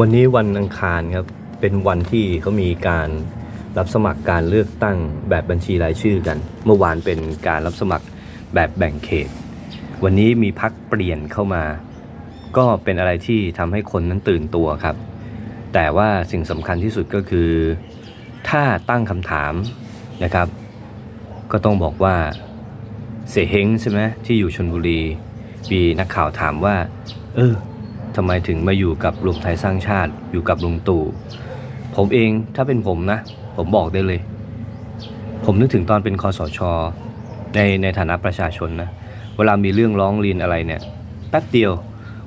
วันนี้วันอังคารครับ เป็นวันที่เขามีการรับสมัครการเลือกตั้งแบบบัญชีรายชื่อกัน เมื่อวานเป็นการรับสมัครแบบแบ่งเขต วันนี้มีพักเปลี่ยนเข้ามา ก็เป็นอะไรที่ทำให้คนนั้นตื่นตัวครับ แต่ว่าสิ่งสำคัญที่สุดก็คือ ถ้าตั้งคำถามนะครับ ก็ต้องบอกว่าเสเฮงใช่ไหมที่อยู่ชนบุรีมีนักข่าวถามว่า เออ ทำไมถึงมาอยู่กับรวมไทยสร้างชาติอยู่กับลุงตู่ผมเองถ้าเป็นผมนะ ผมบอกได้เลย ผมนึกถึงตอนเป็นคอสชในในฐานะประชาชนนะเวลามีเรื่องร้องเรียนอะไรเนี่ยแป๊บเดียว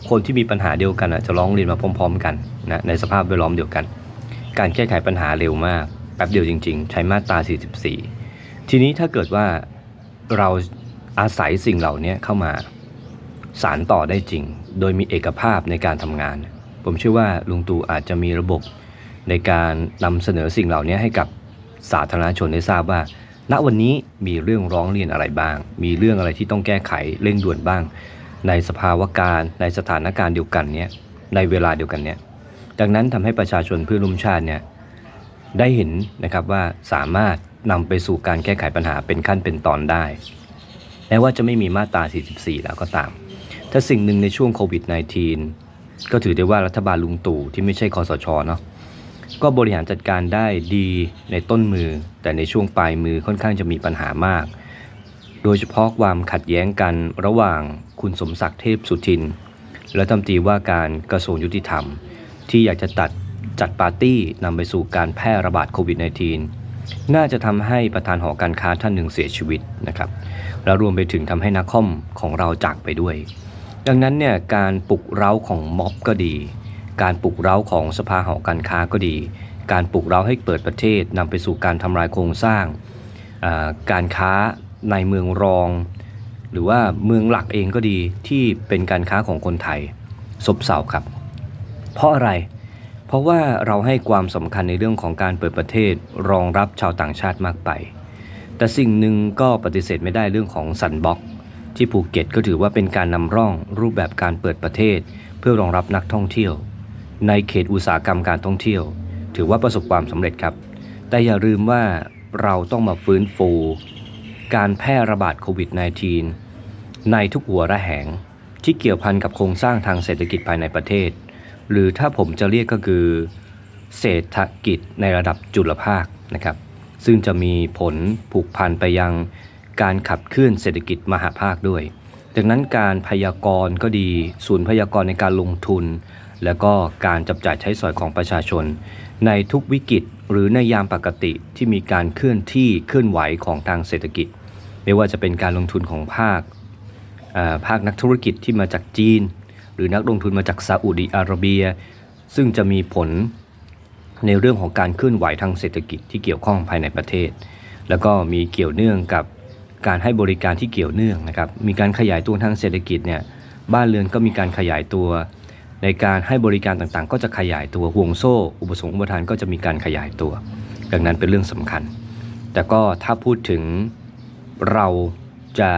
คนที่มีปัญหาเดียวกันอะจะร้องเรียนมาพร้อม ๆ กันนะในสภาพแวดล้อมเดียวกัน การแก้ไขปัญหาเร็วมากแป๊บเดียวจริง ๆ ใช้มาตรา 44 ทีนี้ถ้าเกิดว่าเราอาศัยสิ่งเหล่านี้เข้ามา สารต่อได้จริง โดยมีเอกภาพในการทำงาน ผมเชื่อว่าลุงตู่อาจจะมีระบบในการนำเสนอสิ่งเหล่านี้ให้กับสาธารณชนได้ทราบว่า ณวันนี้มีเรื่องร้องเรียนอะไรบ้าง มีเรื่องอะไรที่ต้องแก้ไขเร่งด่วนบ้าง ในสภาวะการในสถานการณ์เดียวกันเนี้ยในเวลาเดียวกันเนี้ยดังนั้นทำให้ประชาชนเพื่อร่วมชาติเนี่ยได้เห็นนะครับว่าสามารถนำไปสู่การแก้ไขปัญหาเป็นขั้นเป็นตอนได้แม้ว่าจะไม่มีมาตรา 44 แล้วก็ตาม ถ้าสิ่งหนึ่งในช่วงโควิด -19 ก็ถือได้ว่ารัฐบาลลุงตู่ที่ไม่ใช่คอสชเนาะก็บริหารจัดการได้ดีในต้นมือ แต่ในช่วงปลายมือค่อนข้างจะมีปัญหามาก โดยเฉพาะความขัดแย้งกันระหว่างคุณสมศักดิ์เทพสุทิน และรัฐมนตรีว่าการกระทรวงยุติธรรม ที่อยากจะตัดจัดปาร์ตี้นำไปสู่การแพร่ระบาดโควิด -19 น่าจะทำให้ประธานหอการค้าท่านหนึ่งเสียชีวิตนะครับ แล้วรวมไปถึงทำให้นักคอมของเราจากไปด้วย ดังนั้นเนี่ยการปลุกเร้าของม็อบก็ดี การปลุกเร้าของสภาหอการค้าก็ดี การปลุกเร้าให้เปิดประเทศนำไปสู่การทำลายโครงสร้าง การค้าในเมืองรอง หรือว่าเมืองหลักเองก็ดีที่เป็นการค้าของคนไทยซบเซาครับ เพราะอะไร เพราะว่าเราให้ความสำคัญในเรื่องของการเปิดประเทศรองรับชาวต่างชาติมากไป แต่สิ่งหนึ่งก็ปฏิเสธไม่ได้เรื่องของสันบ็อก ที่ภูเก็ตก็ถือว่าเป็นการนำร่องรูปแบบการเปิดประเทศ เพื่อรองรับนักท่องเที่ยว ในเขตอุตสาหกรรมการท่องเที่ยว ถือว่าประสบความสำเร็จครับ แต่อย่าลืมว่าเราต้องมาฟื้นฟู การแพร่ระบาดโควิด -19 ในทุกหัวระแหง ที่เกี่ยวพันกับโครงสร้างทางเศรษฐกิจภายในประเทศ หรือถ้าผมจะเรียกก็คือ เศรษฐกิจในระดับจุลภาคนะครับ ซึ่งจะมีผลผูกพันไปยัง การขับเคลื่อนเศรษฐกิจมหาภาคด้วย ดังนั้นการพยากรณ์ก็ดี ศูนย์พยากรณ์ในการลงทุน แล้วก็การจับจ่ายใช้สอยของประชาชน ในทุกวิกฤตหรือในยามปกติที่มีการเคลื่อนที่เคลื่อนไหวของทางเศรษฐกิจ ไม่ว่าจะเป็นการลงทุนของภาคภาคนักธุรกิจที่มาจากจีน หรือนักลงทุนมาจากซาอุดิอาระเบีย ซึ่งจะมีผลในเรื่องของการเคลื่อนไหวทางเศรษฐกิจที่เกี่ยวข้องภายในประเทศ แล้วก็มีเกี่ยวเนื่องกับ การให้บริการที่เกี่ยวเนื่องนะครับ มีการขยายตัวทางเศรษฐกิจเนี่ยบ้านเรือนก็มีการขยายตัว ในการให้บริการต่างๆ ก็จะขยายตัวห่วงโซ่ อุปสงค์อุปทานก็จะมีการขยายตัว ดังนั้นเป็นเรื่องสำคัญ แต่ก็ถ้าพูดถึงเราจะ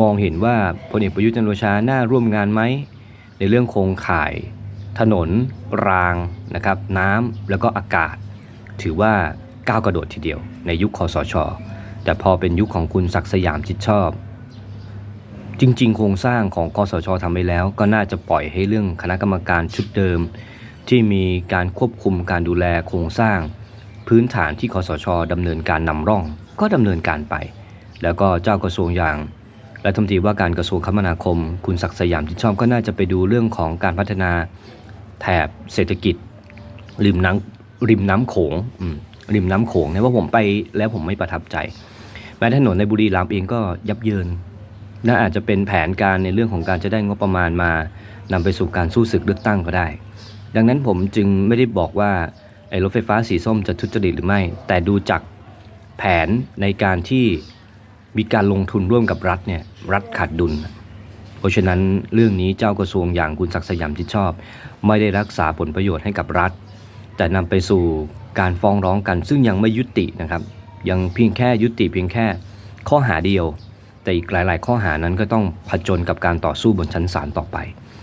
มองเห็นว่าพลเอกประยุทธ์จันโอชาน่าร่วมงานไหมในเรื่องโครงข่าย ถนน รางนะครับน้ำแล้วก็อากาศ ถือว่าก้าวกระโดดทีเดียวในยุคคอสช แต่พอเป็นยุคของคุณศักสยามจิตชอบ จริง ๆ โครงสร้างของคอสชทำไปแล้ว ก็น่าจะปล่อยให้เรื่องคณะกรรมการชุดเดิม ที่มีการควบคุมการดูแลโครงสร้าง พื้นฐานที่คอสชดำเนินการนำร่อง ก็ดำเนินการไป แล้วก็เจ้ากระทรวงอย่างรัฐมนตรีว่าการกระทรวงคมนาคม คุณศักดิ์สยามจิตชอบก็น่าจะไปดูเรื่องของการพัฒนาแถบเศรษฐกิจริมน้ำริมน้ำโขงริมน้ำโขงเนี่ยว่าผมไปแล้วผมไม่ประทับใจ ม้ถนนในบุรีรัมย์เองก็ยับเยินน่าอาจจะเป็นแผนการในเรื่องของการจะได้งบประมาณมานำไปสู่การสู้ศึกเลือกตั้งก็ได้ ดังนั้นผมจึงไม่ได้บอกว่าไอ้รถไฟฟ้าสีส้มจะทุจริตหรือไม่ แต่ดูจากแผนในการที่มีการลงทุนร่วมกับรัฐเนี่ยรัฐขาดดุล เพราะฉะนั้นเรื่องนี้เจ้ากระทรวงอย่างคุณศักดิ์สยามที่ชอบ ไม่ได้รักษาผลประโยชน์ให้กับรัฐ แต่นำไปสู่การฟ้องร้องกันซึ่งยังไม่ยุตินะครับ ยังเพียงแค่ยุติเพียงแค่ข้อหาเดียว แต่อีกหลาย ๆ ข้อหานั้นก็ต้องผจญกับการต่อสู้บนชั้นศาลต่อไป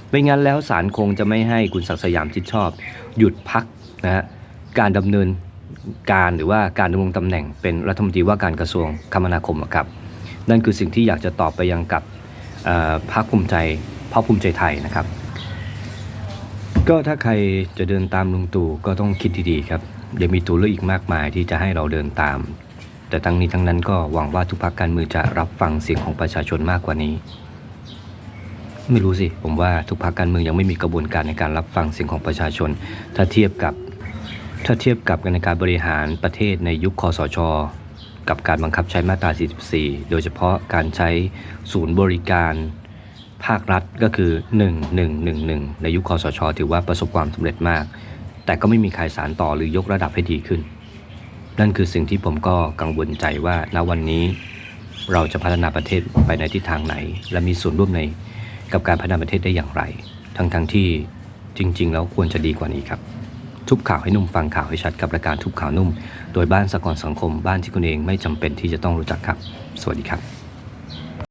ไม่งั้นแล้วศาลคงจะไม่ให้คุณศักดิ์สยามชิดชอบ หยุดพักนะฮะการดำเนินการหรือว่าการดำรงตำแหน่งเป็นรัฐมนตรีว่าการกระทรวงคมนาคมอะครับนั่นคือสิ่งที่อยากจะตอบไปยังกับพรรคภูมิใจพรรคภูมิใจไทยนะครับ ก็ถ้าใครจะเดินตามลุงตู่ก็ต้องคิดดีๆครับยังมีตัวเลือกอีกมากมายที่จะให้เราเดินตาม แต่ทั้งนี้ทั้งนั้นก็หวังว่าทุกพรรคการเมืองจะรับฟังเสียงของประชาชนมากกว่านี้ ไม่รู้สิ ผมว่าทุกพรรคการเมืองยังไม่มีกระบวนการในการรับฟังเสียงของประชาชน ถ้าเทียบกับถ้าเทียบกับในการบริหารประเทศในยุคคอสชกับการบังคับใช้มาตรา 44 โดยเฉพาะการใช้ศูนย์บริการภาครัฐก็คือ 1111 ในยุคคอสช ถือว่าประสบความสำเร็จมาก แต่ก็ไม่มีใครสารต่อหรือยกระดับให้ดีขึ้น นั่นคือสิ่งที่ผมก็กังวลใจว่าณวันนี้ เราจะพัฒนาประเทศไปในทิศทางไหน และมีส่วนร่วมในกับการพัฒนาประเทศได้อย่างไร ทั้งๆทที่จริง ๆ แล้วควรจะดีกว่านี้ครับ ทุบข่าวให้นุ่มฟังข่าวให้ชัดกับรายการทุบข่าวนุ่ม โดยบ้านสกรสังคมบ้านที่คุณเองไม่จำเป็นที่จะต้องรู้จักครับ สวัสดีครับ